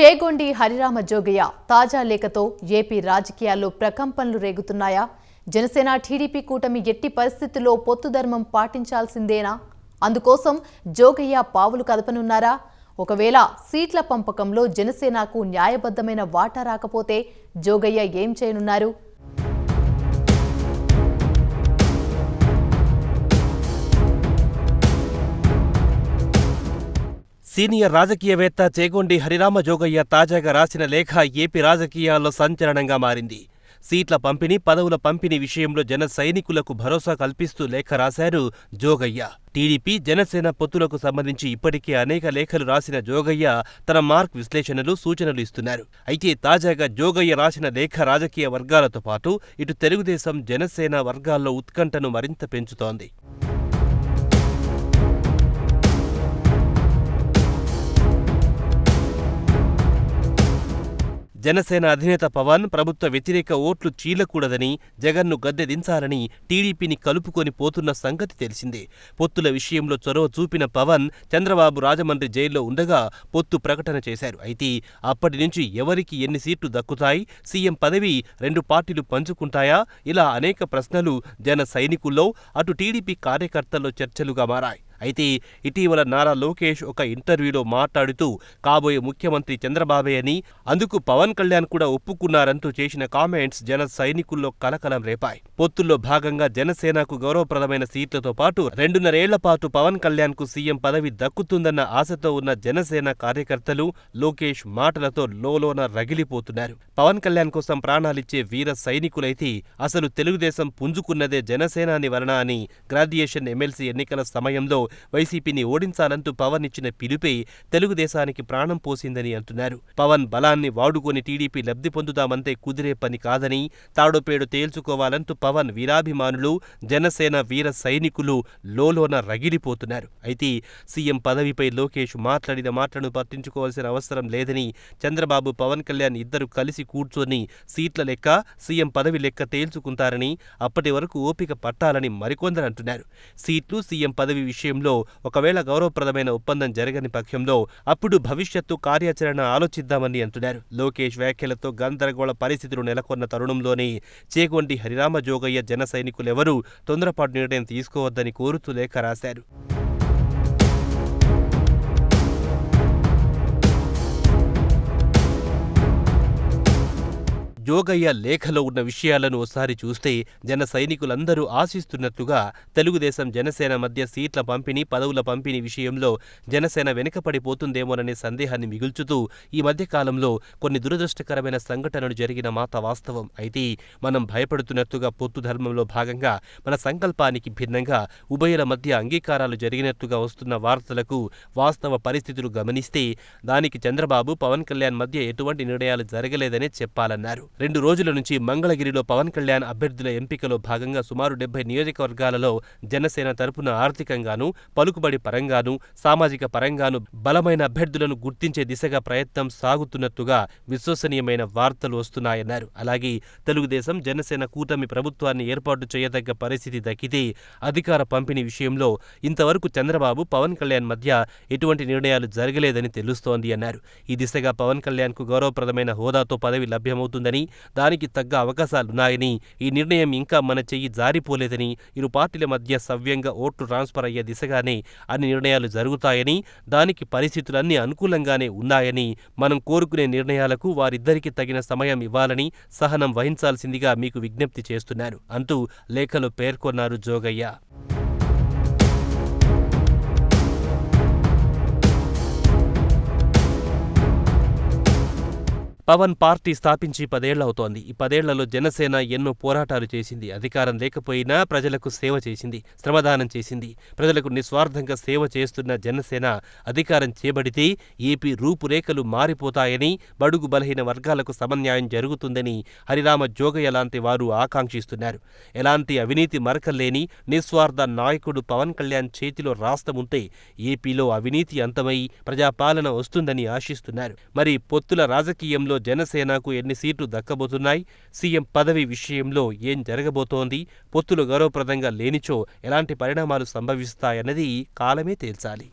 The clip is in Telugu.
చేగొండి హరిరామ జోగయ్య తాజా లేఖతో ఏపీ రాజకీయాల్లో ప్రకంపనలు రేగుతున్నాయా? జనసేన టీడీపీ కూటమి ఎట్టి పరిస్థితుల్లో పొత్తు ధర్మం పాటించాల్సిందేనా? అందుకోసం జోగయ్య పావులు కదపనున్నారా? ఒకవేళ సీట్ల పంపకంలో జనసేనకు న్యాయబద్ధమైన వాటా రాకపోతే జోగయ్య ఏం చేయనున్నారు? సీనియర్ రాజకీయవేత్త చేగొండి హరిరామ జోగయ్య తాజాగా రాసిన లేఖ ఏపీ రాజకీయాల్లో సంచలనంగా మారింది. సీట్ల పంపిణీ పదవుల పంపిణీ విషయంలో జన సైనికులకు భరోసా కల్పిస్తూ లేఖ రాశారు జోగయ్య. టీడీపీ జనసేన పొత్తులకు సంబంధించి ఇప్పటికే అనేక లేఖలు రాసిన జోగయ్య తన మార్క్ విశ్లేషణలు సూచనలు ఇస్తున్నారు. అయితే తాజాగా జోగయ్య రాసిన లేఖ రాజకీయ వర్గాలతో పాటు ఇటు తెలుగుదేశం జనసేన వర్గాల్లో ఉత్కంఠను మరింత పెంచుతోంది. జనసేన అధినేత పవన్ ప్రభుత్వ వ్యతిరేక ఓట్లు చీలకూడదని జగన్ను గద్దె దించాలని టీడీపీని కలుపుకొని పోతున్న సంగతి తెలిసిందే. పొత్తుల విషయంలో చొరవ చూపిన పవన్ చంద్రబాబు రాజమండ్రి జైల్లో ఉండగా పొత్తు ప్రకటన చేశారు. అయితే అప్పటి నుంచి ఎవరికి ఎన్ని సీట్లు దక్కుతాయి సీఎం పదవి రెండు పార్టీలు పంచుకుంటాయా? ఇలా అనేక ప్రశ్నలు జన సైనికుల్లో అటు టీడీపీ కార్యకర్తల్లో చర్చలుగా మారాయి. అయితే ఇటీవల నారా లోకేష్ ఒక ఇంటర్వ్యూలో మాట్లాడుతూ కాబోయే ముఖ్యమంత్రి చంద్రబాబే అని అందుకు పవన్ కళ్యాణ్ కూడా ఒప్పుకున్నారంటూ చేసిన కామెంట్స్ జన సైనికుల్లో కలకలం రేపాయి. పొత్తుల్లో భాగంగా జనసేనకు గౌరవప్రదమైన సీట్లతో పాటు రెండున్నరేళ్ళ పాటు పవన్ కళ్యాణ్కు సీఎం పదవి దక్కుతుందన్న ఆశతో ఉన్న జనసేన కార్యకర్తలు లోకేష్ మాటలతో లోలోన రగిలిపోతున్నారు. పవన్ కళ్యాణ్ కోసం ప్రాణాలిచ్చే వీర సైనికులైతే అసలు తెలుగుదేశం పుంజుకున్నదే జనసేనాని వలన అని గ్రాడ్యుయేషన్ ఎమ్మెల్సీ ఎన్నికల సమయంలో వైసీపీని ఓడించాలంటూ పవన్ ఇచ్చిన పిలుపే తెలుగుదేశానికి ప్రాణం పోసిందని అంటున్నారు. పవన్ బలాన్ని వాడుకొని టీడీపీ లబ్ధి పొందుదామంటే కుదిరే పని కాదని తాడోపేడు తేల్చుకోవాలంటూ పవన్ వీరాభిమానులు జనసేన వీర సైనికులు లోలోన రగిలిపోతున్నారు. అయితే సీఎం పదవిపై లోకేష్ మాట్లాడిన మాటలను పట్టించుకోవాల్సిన అవసరం లేదని చంద్రబాబు పవన్ కళ్యాణ్ ఇద్దరు కలిసి కూర్చొని సీట్ల లెక్క సీఎం పదవి లెక్క తేల్చుకుంటారని అప్పటి వరకు ఓపిక పట్టాలని మరికొందరు అంటున్నారు. సీట్లు సీఎం పదవి విషయంలో ఒకవేళ గౌరవప్రదమైన ఒప్పందం జరగని పక్షంలో అప్పుడు భవిష్యత్తు కార్యాచరణ ఆలోచిద్దామని అంటున్నారు. లోకేష్ వ్యాఖ్యలతో గందరగోళ పరిస్థితులు నెలకొన్న తరుణంలోనే చేగొండి హరిరామ జోగయ్య జన సైనికులెవరూ తొందరపాటు నిర్ణయం తీసుకోవద్దని కోరుతూ లేఖ రాశారు. జోగయ్య లేఖలో ఉన్న విషయాలను ఒకసారి చూస్తే జన సైనికులందరూ ఆశిస్తున్నట్లుగా తెలుగుదేశం జనసేన మధ్య సీట్ల పంపిణీ పదవుల పంపిణీ విషయంలో జనసేన వెనుకపడిపోతుందేమోననే సందేహాన్ని మిగుల్చుతూ ఈ మధ్యకాలంలో కొన్ని దురదృష్టకరమైన సంఘటనలు జరిగిన మాట వాస్తవం. అయితే మనం భయపడుతున్నట్టుగా పొత్తు ధర్మంలో భాగంగా మన సంకల్పానికి భిన్నంగా ఉభయల మధ్య అంగీకారాలు జరిగినట్టుగా వస్తున్న వార్తలకు వాస్తవ పరిస్థితులు గమనిస్తే దానికి చంద్రబాబు పవన్ కళ్యాణ్ మధ్య ఎటువంటి నిర్ణయాలు జరగలేదనే చెప్పాలన్నారు. రెండు రోజుల నుంచి మంగళగిరిలో పవన్ కళ్యాణ్ అభ్యర్థుల ఎంపికలో భాగంగా సుమారు డెబ్బై నియోజకవర్గాలలో జనసేన తరపున ఆర్థికంగాను పలుకుబడి పరంగాను సామాజిక పరంగాను బలమైన అభ్యర్థులను గుర్తించే దిశగా ప్రయత్నం సాగుతున్నట్టుగా విశ్వసనీయమైన వార్తలు వస్తున్నాయన్నారు. అలాగే తెలుగుదేశం జనసేన కూటమి ప్రభుత్వాన్ని ఏర్పాటు చేయదగ్గ పరిస్థితి దక్కితే అధికార పంపిణీ విషయంలో ఇంతవరకు చంద్రబాబు పవన్ కళ్యాణ్ మధ్య ఎటువంటి నిర్ణయాలు జరగలేదని తెలుస్తోంది అన్నారు. ఈ దిశగా పవన్ కళ్యాణ్కు గౌరవప్రదమైన హోదాతో పదవి లభ్యమవుతుందని దానికి తగ్గ అవకాశాలున్నాయని ఈ నిర్ణయం ఇంకా మన చెయ్యి జారిపోలేదని ఇరు పార్టీల మధ్య సవ్యంగా ఓట్లు ట్రాన్స్ఫర్ అయ్యే దిశగానే అన్ని నిర్ణయాలు జరుగుతాయని దానికి పరిస్థితులన్నీ అనుకూలంగానే ఉన్నాయని మనం కోరుకునే నిర్ణయాలకు వారిద్దరికీ తగిన సమయం ఇవ్వాలని సహనం వహించాల్సిందిగా మీకు విజ్ఞప్తి చేస్తున్నారు అంటూ లేఖలో పేర్కొన్నారు జోగయ్య. పవన్ పార్టీ స్థాపించి పదేళ్ళవుతోంది ఈ పదేళ్ళలో జనసేన ఎన్నో పోరాటాలు చేసింది. అధికారం లేకపోయినా ప్రజలకు సేవ చేసింది శ్రమదానం చేసింది. ప్రజలకు నిస్వార్థంగా సేవ చేస్తున్న జనసేన అధికారం చేబడితే ఏపీ రూపురేఖలు మారిపోతాయని బడుగు బలహీన వర్గాలకు సమన్యాయం జరుగుతుందని హరిరామ జోగయ్య లాంటి వారు ఆకాంక్షిస్తున్నారు. ఎలాంటి అవినీతి మరకలేని నిస్వార్థ నాయకుడు పవన్ కళ్యాణ్ చేతిలో రాష్ట్రముంటే ఏపీలో అవినీతి అంతమై ప్రజాపాలన వస్తుందని ఆశిస్తున్నారు. మరి పొత్తుల రాజకీయంలో జనసేనకు ఎన్ని సీట్లు దక్కబోతున్నాయి? సీఎం పదవి విషయంలో ఏం జరగబోతోంది? పొత్తులు గౌరవప్రదంగా లేనిచో ఎలాంటి పరిణామాలు సంభవిస్తాయన్నది కాలమే తేల్చాలి.